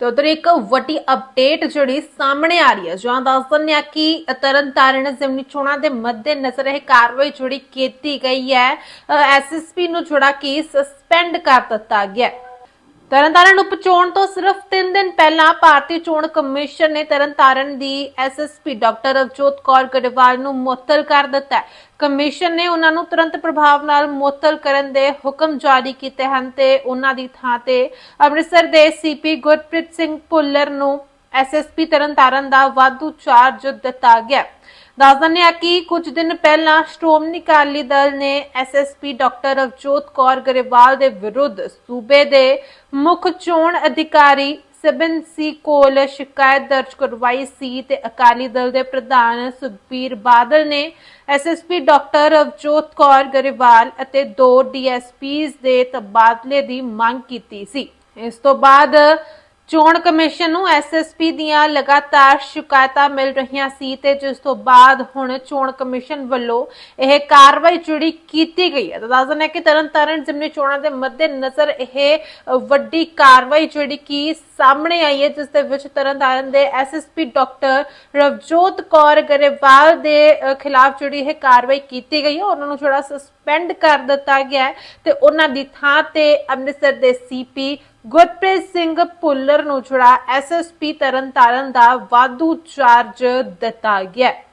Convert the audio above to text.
ਤੇ ਉਧਰ ਇੱਕ ਵੱਡੀ ਅਪਡੇਟ ਜਿਹੜੀ ਸਾਹਮਣੇ ਆ ਰਹੀ ਹੈ। ਜਾਂ ਦੱਸ ਦਿੰਦੇ ਹਾਂ ਕਿ ਤਰਨਤਾਰਨ ਜ਼ਿਮਨੀ ਚੋਣਾਂ ਦੇ ਮੱਦੇ ਨਜ਼ਰ ਇਹ ਕਾਰਵਾਈ ਜਿਹੜੀ ਕੀਤੀ ਗਈ ਹੈ ਐਸਐਸਪੀ ਨੂੰ ਜਿਹੜਾ ਕਿ ਸਸਪੈਂਡ ਕਰ ਦਿੱਤਾ ਗਿਆ ਹੈ। ਤਰਨਤਾਰਨ ਉਪ ਤੋਂ ਸਿਰਫ 3 ਦਿਨ ਪਹਿਲਾਂ ਭਾਰਤੀ ਚੋਣ ਕਮਿਸ਼ਨ ਨੇ ਤਰਨਤਾਰਨ ਦੀ ਐਸਐਸਪੀ ਡਾਕਟਰ ਅਵਜੋਤ ਕੌਰ ਗੜੇਵਾਲ ਨੂੰ ਮੁਅੱਤਲ ਕਰ ਦਿੱਤਾ ਹੈ। ਕਮਿਸ਼ਨ ਨੇ ਉਹਨਾਂ ਨੂੰ ਤੁਰੰਤ ਪ੍ਰਭਾਵ ਨਾਲ ਮੁਅੱਤਲ ਕਰਨ ਦੇ ਹੁਕਮ ਜਾਰੀ ਕੀਤੇ ਹਨ ਤੇ ਉਹਨਾਂ ਦੀ ਥਾਂ ਤੇ ਅੰਮ੍ਰਿਤਸਰ ਦੇ ਸੀਪੀ ਗੁਰਪ੍ਰੀਤ ਸਿੰਘ ਭੁੱਲਰ ਨੂੰ ਐਸਐਸਪੀ ਤਰਨਤਾਰਨ ਦਾ ਵਾਧੂ ਚਾਰਜ ਦਿੱਤਾ ਗਿਆ। ਦੱਸ ਦਿੰਦੇ ਹਾਂ ਕਿ ਕੁਝ ਦਿਨ ਪਹਿਲਾਂ ਸ਼੍ਰੋਮਣੀ ਅਕਾਲੀ ਦਲ ਨੇ ਐਸਐਸਪੀ ਡਾਕਟਰ ਅਵਜੋਤ ਕੌਰ ਗਰੇਵਾਲ ਦੇ ਵਿਰੁੱਧ ਸੂਬੇ ਦੇ ਮੁੱਖ ਚੋਣ ਅਧਿਕਾਰੀ ਸਬਨ ਸੀ ਕੋਲ ਸ਼ਿਕਾਇਤ ਦਰਜ ਕਰਵਾਈ ਸੀ ਤੇ ਅਕਾਲੀ ਦਲ ਦੇ ਪ੍ਰਧਾਨ ਸੁਖਬੀਰ ਬਾਦਲ ਨੇ ਐਸਐਸਪੀ ਡਾਕਟਰ ਅਵਜੋਤ ਕੌਰ ਗਰੇਵਾਲ ਅਤੇ ਦੋ ਡੀਐਸਪੀਜ਼ ਦੇ ਤਬਾਦਲੇ ਦੀ ਮੰਗ ਕੀਤੀ ਸੀ। ਇਸ ਤੋਂ ਬਾਅਦ ਚੋਣ ਕਮਿਸ਼ਨ ਨੂੰ ਐਸਐਸਪੀ ਦੀਆਂ ਲਗਾਤਾਰ ਸ਼ਿਕਾਇਤਾਂ ਮਿਲ ਰਹੀਆਂ ਸੀ ਤੇ ਜਿਸ ਤੋਂ ਬਾਅਦ ਹੁਣ ਚੋਣ ਕਮਿਸ਼ਨ ਵੱਲੋਂ ਇਹ ਕਾਰਵਾਈ ਜਿਹੜੀ ਕੀਤੀ ਗਈ ਹੈ। ਤਾਂ ਦੱਸ ਦਿੰਦੇ ਹਾਂ ਕਿ ਤਰਨਤਾਰਨ ਜ਼ਿਮਨੀ ਚੋਣਾਂ ਦੇ ਮੱਦੇ ਨਜ਼ਰ ਇਹ ਵੱਡੀ ਕਾਰਵਾਈ ਜਿਹੜੀ ਕਿ ਸਾਹਮਣੇ ਆਈ ਹੈ, ਜਿਸ ਦੇ ਵਿੱਚ ਤਰਨਤਾਰਨ ਦੇ ਐਸਐਸਪੀ ਡਾਕਟਰ ਰਵਜੋਤ ਕੌਰ ਗਰੇਵਾਲ ਦੇ ਖਿਲਾਫ ਜਿਹੜੀ ਇਹ ਕਾਰਵਾਈ ਕੀਤੀ ਗਈ ਹੈ। ਉਹਨਾਂ ਨੂੰ ਜਿਹੜਾ ਸਸਪੈਂਡ ਕਰ ਦਿੱਤਾ ਗਿਆ ਤੇ ਉਹਨਾਂ ਦੀ ਥਾਂ ਤੇ ਅੰਮ੍ਰਿਤਸਰ ਦੇ ਸੀਪੀ ਗੁਰਪ੍ਰੀਤ ਸਿੰਘ ਭੁੱਲਰ ਨੂੰ ਜਿਹੜਾ ਐਸਐਸਪੀ ਤਰਨਤਾਰਨ ਦਾ ਵਾਧੂ ਚਾਰਜ ਦਿੱਤਾ ਗਿਆ